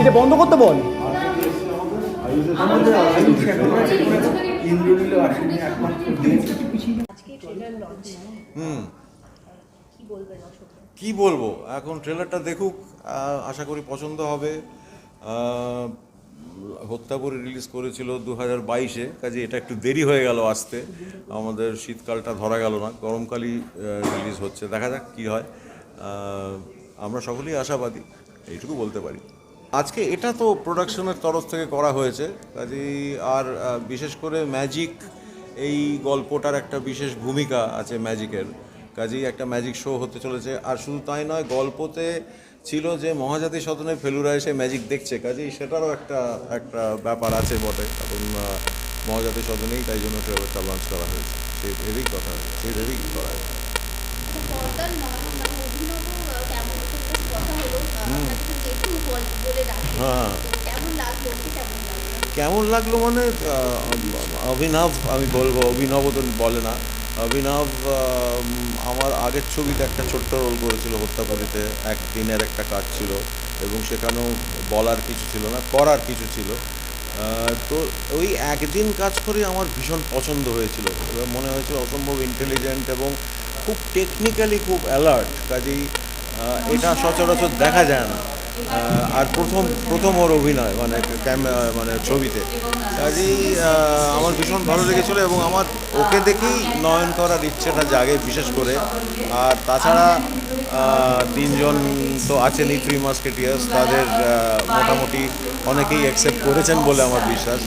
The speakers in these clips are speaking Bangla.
এটা বন্ধ করতে বল। কি বলব? এখন ট্রেলারটা দেখুক আশা করি পছন্দ হবে। হত্যাপুরি রিলিজ করেছিল দু হাজার বাইশে, কাজে এটা একটু দেরি হয়ে গেল আসতে। আমাদের শীতকালটা ধরা গেল না, গরমকালই রিলিজ হচ্ছে। দেখা যাক কী হয়। আমরা সকলেই আশাবাদী, এইটুকু বলতে পারি। আজকে এটা তো প্রোডাকশনের তরফ থেকে করা হয়েছে, কাজেই আর বিশেষ করে ম্যাজিক এই গল্পটার একটা বিশেষ ভূমিকা আছে ম্যাজিকের কাজেই একটা ম্যাজিক শো হতে চলেছে। আর শুধু তাই নয়, গল্পতে ছিল যে মহাজাতি সদনে ফেলুরা এসে ম্যাজিক দেখছে কাজেই সেটারও একটা একটা ব্যাপার আছে বটে। এখন মহাজাতি সদনেই তাই জন্য ট্রেলারটা লঞ্চ করা হয়েছে। সেই ভেবেই কথা সেই ভেবেই করা হয়েছে। মানে হ্যাঁ। লাগল কেমন লাগল? মানে অভিনব আমি বলব অভিনব তো বলে না। অভিনব আমার আগের ছবিতে একটা ছোট্ট রোল করেছিল হত্যাপুরিতে একদিনের একটা কাজ ছিল এবং সেখানেও বলার কিছু ছিল না, করার কিছু ছিল। তো ওই একদিন কাজ করে আমার ভীষণ পছন্দ হয়েছিল। মনে হয়েছিল অসম্ভব ইন্টেলিজেন্ট এবং খুব টেকনিক্যালি খুব অ্যালার্ট কাজেই এটা সচরাচর দেখা যায় না। আর প্রথম প্রথম ওর অভিনয় মানে ক্যামেরা মানে ছবিতে। কাজেই আমার ভীষণ ভালো লেগেছিলো এবং আমার ওকে দেখেই নয়ন করার ইচ্ছেটা জাগে, বিশেষ করে। আর তাছাড়া তিনজন তো আছেনই থ্রি মাস্কেটিয়ার্স তাদের মোটামুটি অনেকেই অ্যাকসেপ্ট করেছেন বলে আমার বিশ্বাস।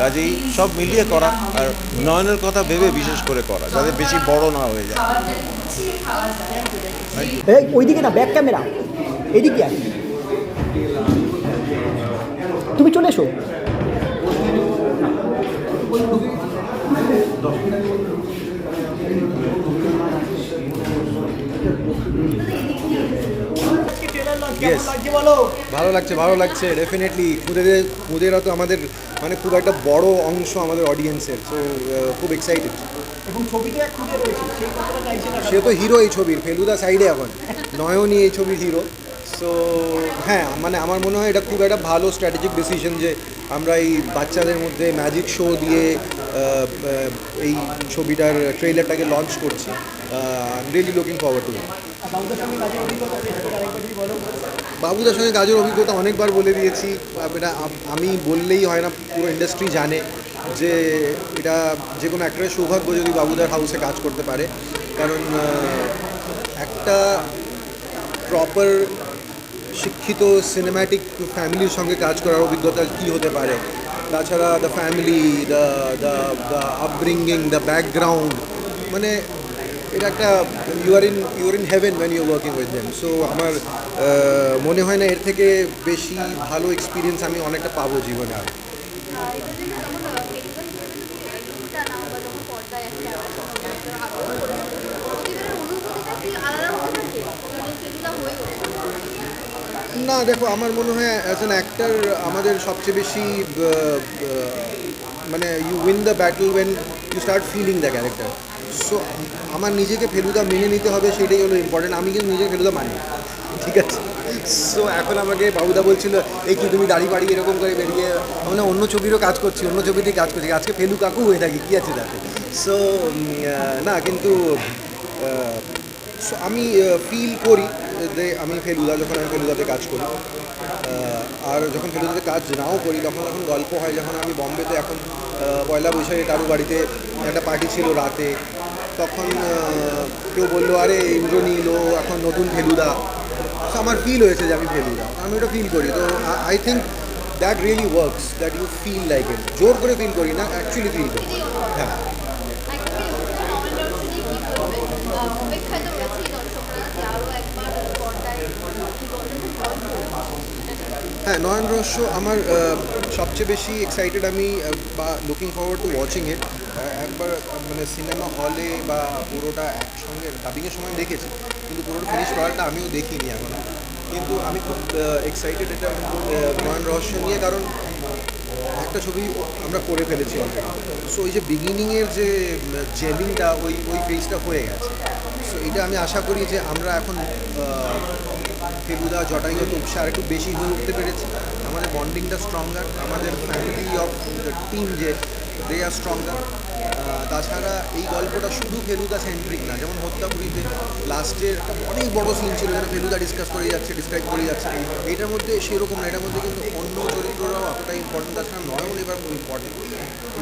কাজেই সব মিলিয়ে করা, আর নয়নের কথা ভেবে বিশেষ করে করা, যাতে বেশি বড় না হয়ে যায়। ওইদিকে না ব্যাক ক্যামেরা এদিকে তুমি চলে এসো। ভালো লাগছে ভালো লাগছে ডেফিনেটলি খুদেদের খুদেরা তো আমাদের মানে খুব একটা বড় অংশ আমাদের অডিয়েন্সের সো খুব এক্সাইটেড সে তো হিরো এই ছবির ফেলুদা সাইডে এখন। নয়নই এই ছবির হিরো সো হ্যাঁ মানে আমার মনে হয় এটা খুব একটা ভালো স্ট্র্যাটেজিক ডিসিশন যে আমরা এই বাচ্চাদের মধ্যে ম্যাজিক শো দিয়ে এই ছবিটার ট্রেলারটাকে লঞ্চ করছি। রিয়েলি লুকিং ফরওয়ার্ড টু বাবুদার সঙ্গে কাজের অভিজ্ঞতা অনেকবার বলে দিয়েছি। এটা আমি বললেই হয় না, পুরো ইন্ডাস্ট্রি জানে যে এটা যে কোনো একটা সৌভাগ্য যদি বাবুদার হাউসে কাজ করতে পারে। কারণ একটা প্রপার শিক্ষিত সিনেম্যাটিক ফ্যামিলির সঙ্গে কাজ করার অভিজ্ঞতা কী হতে পারে? তাছাড়া the family the the the upbringing the background মানে এটা একটা you are in you are in heaven when you working with them so আমার মনে হয় না এর থেকে বেশি ভালো এক্সপিরিয়েন্স আমি অনেকটা পাবো জীবনে আর আহ, এটা জন্য যখন আহ, টেলিভিশন সিরিয়ালে তুমি রুলটা নাও বা যখন পর্দায় একটা আগ্রহ করে প্রতিবারের অনুভূতিটা কি আলাদা হয়ে থাকে যখন সেগুলো হয়ে ওঠে না, দেখো, আমার মনে হয় অ্যাজ অ্যান অ্যাক্টার আমাদের সবচেয়ে বেশি মানে you win the battle when you start feeling the character so আমার নিজেকে ফেলুদা মেনে নিতে হবে, সেটাই হলো ইম্পর্টেন্ট আমি কিন্তু নিজেকে ফেলুদা মানি ঠিক আছে? সো এখন আমাকে বাবুদা বলছিল, এই কি তুমি দাড়ি বাড়ি এরকম করে বেরিয়ে আমরা অন্য ছবিরও কাজ করছি, অন্য ছবিতেই কাজ করছি। আজকে ফেলু কাকু হয়ে থাকি, কী আছে তাতে? সো না, কিন্তু আমি ফিল করি। যে আমি ফেলুদা যখন আমি ফেলুদাতে কাজ করি। আর যখন ফেলুদাতে কাজ নাও করি তখন যখন গল্প হয় যখন আমি বম্বেতে এখন পয়লা বৈশাখে কারু বাড়িতে একটা পার্টি ছিল রাতে তখন কেউ বলল আরে ইন্দ্রনীল ও এখন নতুন ফেলুদা। So, আমার ফিল হয়েছে যে আমি ফেলুদা আমি ওটা ফিল করি। তো I think that really works that you feel like it জোর করে ফিল করি না অ্যাকচুয়ালি ফিল করি। হ্যাঁ। নয়ন রহস্য, আমার সবচেয়ে বেশি এক্সাইটেড আমি বা looking forward to watching it একবার মানে সিনেমা হলে বা পুরোটা একসঙ্গে ডাবিংয়ের সময় দেখেছি, কিন্তু পুরোটা ফিনিশ করাটা আমিও দেখিনি এখনও। কিন্তু আমি খুব এক্সাইটেড এটা নয়ন রহস্য নিয়ে, কারণ একটা ছবি আমরা করে ফেলেছি সো ওই যে বিগিনিংয়ের যে জেলিংটা ওই ওই ফেজটা হয়ে গেছে। সো এটা আমি আশা করি যে আমরা এখন ফেলুদা জটায়ু তুপসা আর একটু বেশি হয়ে উঠতে পেরেছে। আমাদের বন্ডিংটা স্ট্রঙ্গার আমাদের ফ্যামিলি অফ টিম যে দে আর স্ট্রঙ্গার তাছাড়া এই গল্পটা শুধু ফেলুদা সেন্ট্রিক না, যেমন হত্যাপুরীতে লাস্টের একটা অনেক বড় সিন ছিল যেটা ফেলুদা ডিসকাস করে যাচ্ছে ডিসক্রাইব করে যাচ্ছে। এটার মধ্যে সেরকম না, এটার মধ্যে কিন্তু অন্য চরিত্ররাও অতটা ইম্পর্টেন্ট তাছাড়া নয়ন এবার খুব ইম্পর্টেন্ট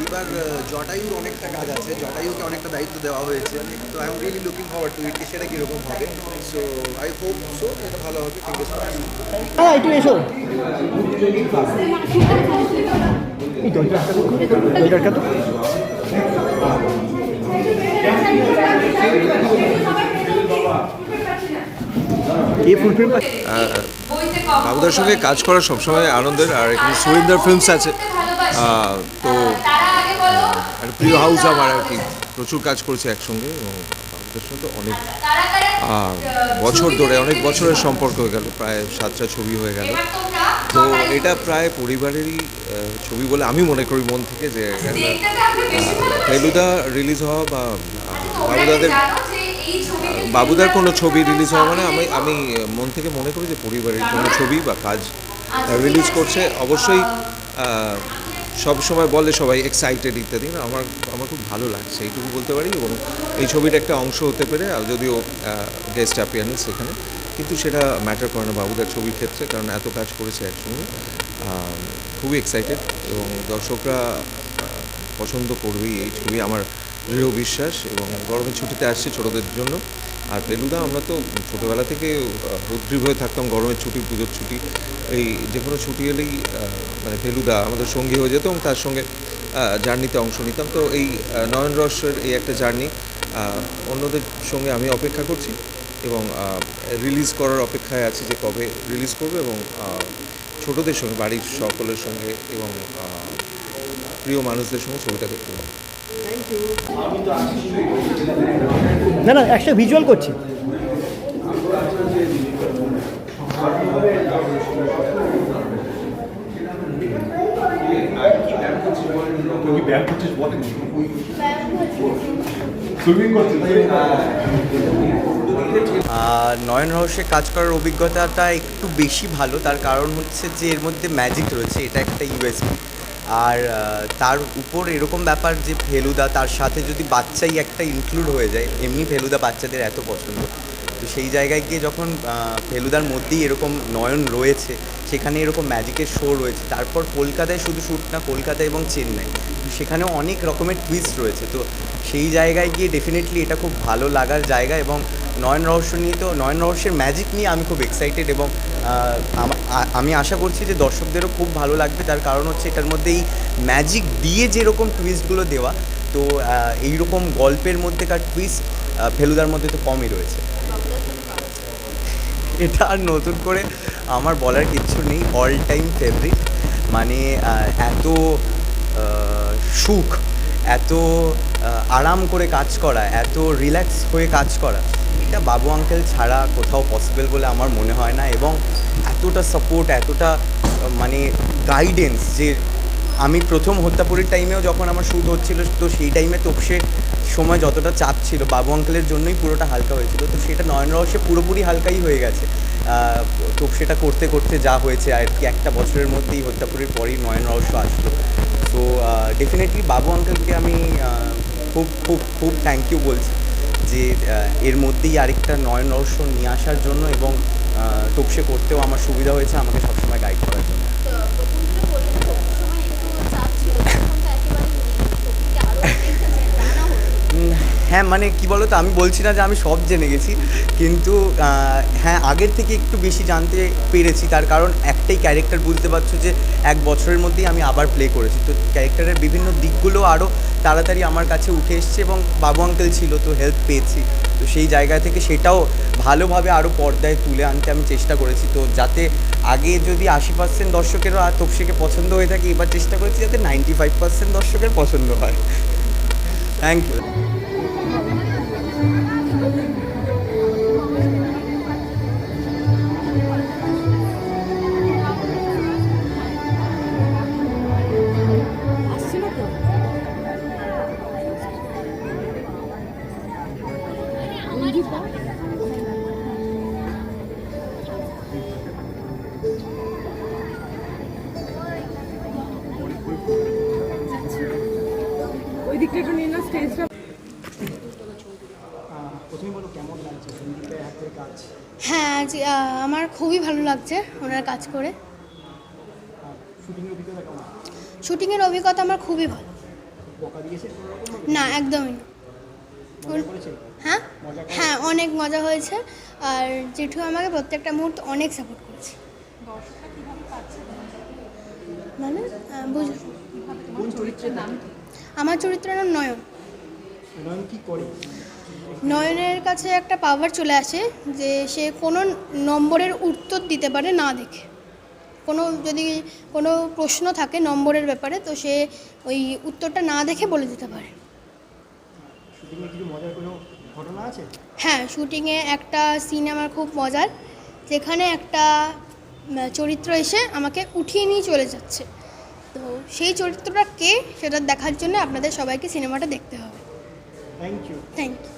এবার জটায়ুর অনেকটা কাজ আছে, জটায়ুকে অনেকটা দায়িত্ব দেওয়া হয়েছে। তো I am really looking forward to it সেটা কীরকম হবে? সো আই হোপ সো এটা ভালো হবে হ্যাঁ একটু এসো। দরকার বাবুদার সঙ্গে কাজ করা সবসময় আনন্দের, আর এখানে সুরিন্দর ফিল্মস আছে। তো প্রিয় হাউস আমার আর কি। প্রচুর কাজ করেছে একসঙ্গে বাবুদার সঙ্গে অনেক বছর ধরে, অনেক বছরের সম্পর্ক হয়ে গেল, প্রায় সাতটা ছবি হয়ে গেল। তো এটা প্রায় পরিবারেরই ছবি বলে আমি মনে করি মন থেকে যে ফেলুদা রিলিজ হওয়া বা বাবুদাদের বাবুদার কোনো ছবি রিলিজ হওয়া মানে আমি আমি মন থেকে মনে করি যে পরিবারের কোনো ছবি বা কাজ রিলিজ করছে। অবশ্যই সব সময় বলে সবাই এক্সাইটেড ইত্যাদি। না আমার আমার খুব ভালো লাগছে এইটুকু বলতে পারি। এবং এই ছবির একটা অংশ হতে পেরে যদিও গেস্ট অ্যাপিয়ারেন্স সেখানে কিন্তু সেটা ম্যাটার করে না বাবুদার ছবির ক্ষেত্রে কারণ এত কাজ করেছে একসঙ্গে খুবই এক্সাইটেড এবং দর্শকরা পছন্দ করবেই এই ছবি আমার দৃঢ় বিশ্বাস এবং গরমের ছুটিতে আসছে ছোটদের জন্য। আর ফেলুদা আমরা তো ছোটোবেলা থেকে আহ, উদ্গ্রীব হয়ে থাকতাম গরমের ছুটি পুজোর ছুটি। এই যে কোনো ছুটি এলেই মানে ফেলুদা আমাদের সঙ্গী হয়ে যেত এবং তার সঙ্গে জার্নিতে অংশ নিতাম। তো এই নয়ন রসের এই একটা জার্নি অন্যদের সঙ্গে আমি অপেক্ষা করছি। এবং রিলিজ করার অপেক্ষায় আছি যে কবে রিলিজ করবে এবং ছোটদের সঙ্গে বাড়ির সকলের সঙ্গে এবং প্রিয় মানুষদের সঙ্গে ছবিটা দেখতে পাবো না না একটা ভিজুয়াল করছি। ব্যায়াম করছিস বলেন নয়ন রহস্যে কাজ করার অভিজ্ঞতাটা একটু বেশি ভালো। তার কারণ হচ্ছে যে এর মধ্যে ম্যাজিক রয়েছে, এটা একটা ইউএসপি আর তার উপর এরকম ব্যাপার যে ফেলুদা, তার সাথে যদি বাচ্চাই একটা ইনক্লুড হয়ে যায়, এমনি ফেলুদা বাচ্চাদের এত পছন্দ। তো সেই জায়গায় গিয়ে যখন ফেলুদার মধ্যেই এরকম নয়ন রয়েছে, সেখানে এরকম ম্যাজিকের শো রয়েছে, তারপর কলকাতায় শুধু শ্যুট না, কলকাতা এবং চেন্নাই। সেখানেও অনেক রকমের টুইস্ট রয়েছে। তো সেই জায়গায় গিয়ে ডেফিনেটলি এটা খুব ভালো লাগার জায়গা এবং নয়ন রহস্য নিয়ে তো, নয়ন রহস্যের ম্যাজিক নিয়ে আমি খুব এক্সাইটেড এবং আমা- আশা করছি যে দর্শকদেরও খুব ভালো লাগবে। তার কারণ হচ্ছে এটার মধ্যে এই ম্যাজিক দিয়ে যেরকম টুইস্টগুলো দেওয়া, তো এইরকম গল্পের মধ্যেকার টুইস্ট ফেলুদার মধ্যে তো কমই রয়েছে। এটা আর নতুন করে আমার বলার কিচ্ছু নেই। অল টাইম ফেভারিট মানে এত সুখ এত আরাম করে কাজ করা এত রিল্যাক্স হয়ে কাজ করা এটা বাবু আঙ্কেল ছাড়া কোথাও পসিবল বলে আমার মনে হয় না এবং এতটা সাপোর্ট এতটা মানে গাইডেন্স যে আমি প্রথম হত্যাপুরীর টাইমেও যখন আমার শ্যুট হচ্ছিল তো সেই টাইমে তোপসে সময় যতটা চাপ ছিল বাবু আঙ্কেলের জন্যই পুরোটা হালকা হয়েছিল তো সেটা নয়ন রহস্যে পুরোপুরি হালকাই হয়ে গেছে। আহ, তোপসেটা করতে করতে যা হয়েছে আর কি একটা বছরের মধ্যেই হত্যাপুরীর পরেই নয়ন রহস্য আসলো। তো ডেফিনেটলি বাবু আঙ্কেলকে আমি খুব খুব খুব থ্যাংক ইউ বলছি যে এর মধ্যেই আরেকটা নয়ন রহস্য নিয়ে আসার জন্য এবং টোপসে তোপসে করতেও আমার সুবিধা হয়েছে, আমাকে সবসময় গাইড করার জন্য। হ্যাঁ মানে কি বলো তো আমি বলছি না যে আমি সব জেনে গেছি, কিন্তু হ্যাঁ আগের থেকে একটু বেশি জানতে পেরেছি, তার কারণ একটাই ক্যারেক্টার বুঝতে পারছ যে এক বছরের মধ্যেই আমি আবার প্লে করেছি। তো ক্যারেক্টারের বিভিন্ন দিকগুলো আরও তাড়াতাড়ি আমার কাছে উঠে এসছে এবং বাবু আঙ্কেল ছিল, তো হেল্প পেয়েছি। তো সেই জায়গা থেকে সেটাও ভালোভাবে আরও পর্দায় তুলে আনতে আমি চেষ্টা করেছি। তো যাতে আগে যদি আশি পার্সেন্ট দর্শকেরও তপসিকে পছন্দ হয়ে থাকে, এবার চেষ্টা করেছি যাতে নাইনটি ফাইভ পার্সেন্ট দর্শকের পছন্দ হয়। থ্যাংক ইউ দিকটা একটু নিয়ে না স্টেজটা হ্যাঁ আজ আমার খুবই ভালো লাগছে ওনার কাজ করে। শুটিংয়ের অভিজ্ঞতা কেমন শুটিংয়ের অভিজ্ঞতা আমার খুবই ভালো। না একদমই না। হ্যাঁ? হ্যাঁ অনেক মজা হয়েছে। আর জেঠু আমাকে প্রত্যেকটা মুহূর্তে অনেক সাপোর্ট করেছে। মানে আহ, আমার চরিত্রের নাম নয়ন। নয়ন কি করে? নয়নের কাছে একটা পাওয়ার চলে আসে যে সে কোনো নম্বরের উত্তর দিতে পারে না দেখে। কোনো যদি কোনো প্রশ্ন থাকে নম্বরের ব্যাপারে তো সে ওই উত্তরটা না দেখে বলে দিতে পারে। হ্যাঁ শুটিংয়ে একটা সিন আমার খুব মজার যেখানে একটা চরিত্র এসে আমাকে উঠিয়ে নিয়ে চলে যাচ্ছে। তো সেই চরিত্রটা কে সেটা দেখার জন্য আপনাদের সবাইকে সিনেমাটা দেখতে হবে। Thank you thank you